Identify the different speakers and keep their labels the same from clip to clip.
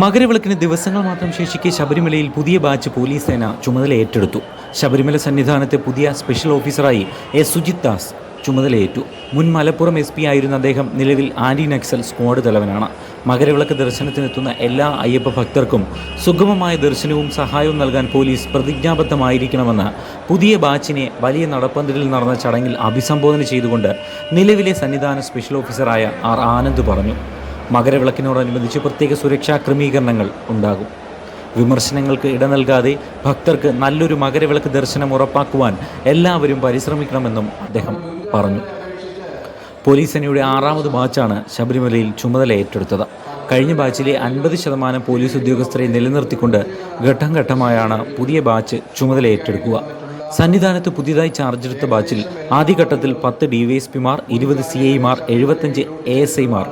Speaker 1: മകരവിളക്കിന് ദിവസങ്ങൾ മാത്രം ശേഷിക്കെ ശബരിമലയിൽ പുതിയ ബാച്ച് പോലീസ് സേന ചുമതല ഏറ്റെടുത്തു. ശബരിമല സന്നിധാനത്തെ പുതിയ സ്പെഷ്യൽ ഓഫീസറായി എസ് സുജിത് ദാസ് ചുമതലയേറ്റു. മുൻ മലപ്പുറം എസ് പി ആയിരുന്ന അദ്ദേഹം നിലവിൽ ആന്റി നക്സൽ സ്ക്വാഡ് തലവനാണ്. മകരവിളക്ക് ദർശനത്തിനെത്തുന്ന എല്ലാ അയ്യപ്പ ഭക്തർക്കും സുഗമമായ ദർശനവും സഹായവും നൽകാൻ പോലീസ് പ്രതിജ്ഞാബദ്ധമായിരിക്കണമെന്ന് പുതിയ ബാച്ചിനെ വലിയ നടപ്പന്തലിൽ നടന്ന ചടങ്ങിൽ അഭിസംബോധന ചെയ്തുകൊണ്ട് നിലവിലെ സന്നിധാന സ്പെഷ്യൽ ഓഫീസറായ ആർ ആനന്ദ് പറഞ്ഞു. മകരവിളക്കിനോടനുബന്ധിച്ച് പ്രത്യേക സുരക്ഷാ ക്രമീകരണങ്ങൾ ഉണ്ടാകും. വിമർശനങ്ങൾക്ക് ഇട നൽകാതെ ഭക്തർക്ക് നല്ലൊരു മകരവിളക്ക് ദർശനം ഉറപ്പാക്കുവാൻ എല്ലാവരും പരിശ്രമിക്കണമെന്നും അദ്ദേഹം പറഞ്ഞു. പോലീസ് സേനയുടെ ആറാമത് ബാച്ചാണ് ശബരിമലയിൽ ചുമതല ഏറ്റെടുത്തത്. കഴിഞ്ഞ ബാച്ചിലെ അൻപത് ശതമാനം പോലീസ് ഉദ്യോഗസ്ഥരെ നിലനിർത്തിക്കൊണ്ട് ഘട്ടം ഘട്ടമായാണ് പുതിയ ബാച്ച് ചുമതല ഏറ്റെടുക്കുക. സന്നിധാനത്ത് പുതിയതായി ചാർജെടുത്ത ബാച്ചിൽ ആദ്യഘട്ടത്തിൽ പത്ത് ഡി വൈ എസ് പിമാർ ഇരുപത് സി ഐമാർ എഴുപത്തഞ്ച് എ എസ് ഐമാർ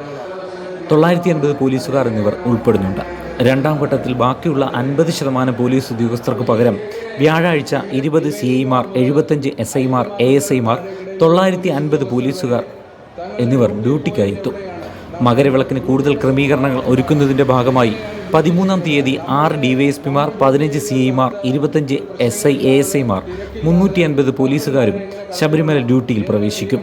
Speaker 1: തൊള്ളായിരത്തി അൻപത് പോലീസുകാർ എന്നിവർ ഉൾപ്പെടുന്നുണ്ട്. രണ്ടാം ഘട്ടത്തിൽ ബാക്കിയുള്ള അൻപത് ശതമാനം പോലീസ് ഉദ്യോഗസ്ഥർക്ക് പകരം വ്യാഴാഴ്ച ഇരുപത് സി ഐമാർ എഴുപത്തഞ്ച് എസ് ഐമാർ എ എസ് ഐമാർ തൊള്ളായിരത്തി അൻപത് പോലീസുകാർ എന്നിവർ ഡ്യൂട്ടിക്കായി എത്തും. മകരവിളക്കിന് കൂടുതൽ ക്രമീകരണങ്ങൾ ഒരുക്കുന്നതിന്റെ ഭാഗമായി പതിമൂന്നാം തീയതി ആറ് ഡി വൈ എസ് പിമാർ പതിനഞ്ച് സി ഐമാർ ഇരുപത്തഞ്ച് എസ് ഐ എ എസ് ഐമാർ മുന്നൂറ്റി അൻപത് പോലീസുകാരും ശബരിമല ഡ്യൂട്ടിയിൽ പ്രവേശിക്കും.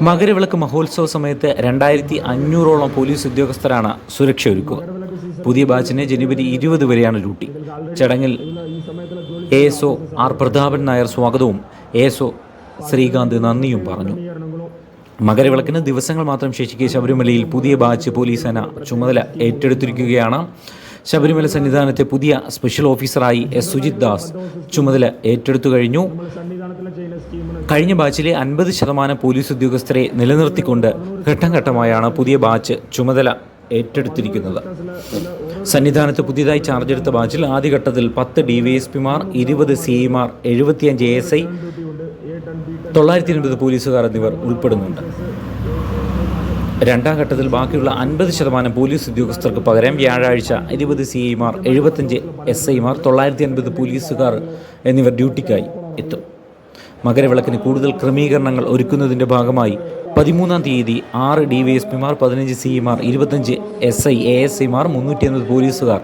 Speaker 1: മകരവിളക്ക് മഹോത്സവ സമയത്ത് രണ്ടായിരത്തി അഞ്ഞൂറോളം പോലീസ് ഉദ്യോഗസ്ഥരാണ് സുരക്ഷ ഒരുക്കുക പുതിയ ബാച്ചിന് ജനുവരി ഇരുപത് വരെയാണ് ഡ്യൂട്ടി. ചടങ്ങിൽ A S O R Prathapan Nair സ്വാഗതവും എ എസ് ഒ ശ്രീകാന്ത് നന്ദിയും പറഞ്ഞു. മകരവിളക്കിന് ദിവസങ്ങൾ മാത്രം ശേഷിക്കെ ശബരിമലയിൽ പുതിയ ബാച്ച് പോലീസ് സേന ചുമതല ഏറ്റെടുത്തിരിക്കുകയാണ്. ശബരിമല സന്നിധാനത്തെ പുതിയ സ്പെഷ്യൽ ഓഫീസറായി എസ്. സുജിത് ദാസ് ചുമതല ഏറ്റെടുത്തു കഴിഞ്ഞു. കഴിഞ്ഞ ബാച്ചിലെ അൻപത് ശതമാനം പോലീസ് ഉദ്യോഗസ്ഥരെ നിലനിർത്തിക്കൊണ്ട് ഘട്ടം ഘട്ടമായാണ് പുതിയ ബാച്ച് ചുമതല ഏറ്റെടുത്തിരിക്കുന്നത്. സന്നിധാനത്ത് പുതിയതായി ചാർജ് എടുത്ത ബാച്ചിൽ ആദ്യഘട്ടത്തിൽ പത്ത് ഡി വി എസ് പിമാർ ഇരുപത് സി ഐമാർ എഴുപത്തിയഞ്ച് എ എസ് ഐ തൊള്ളായിരത്തി എൺപത് പോലീസുകാർ എന്നിവർ ഉൾപ്പെടുന്നുണ്ട്. രണ്ടാം ഘട്ടത്തിൽ ബാക്കിയുള്ള അൻപത് ശതമാനം പോലീസ് ഉദ്യോഗസ്ഥർക്ക് പകരം വ്യാഴാഴ്ച ഇരുപത് സി ഐമാർ എഴുപത്തഞ്ച് എസ് ഐമാർ തൊള്ളായിരത്തി അൻപത് പോലീസുകാർ എന്നിവർ ഡ്യൂട്ടിക്കായി എത്തും. മകരവിളക്കിന് കൂടുതൽ ക്രമീകരണങ്ങൾ ഒരുക്കുന്നതിന്റെ ഭാഗമായി പതിമൂന്നാം തീയതി ആറ് ഡി വൈ എസ് പിമാർ പതിനഞ്ച് സിഇമാർ ഇരുപത്തഞ്ച് എസ് ഐ എ എസ് ഐമാർ മുന്നൂറ്റി അൻപത് പോലീസുകാർ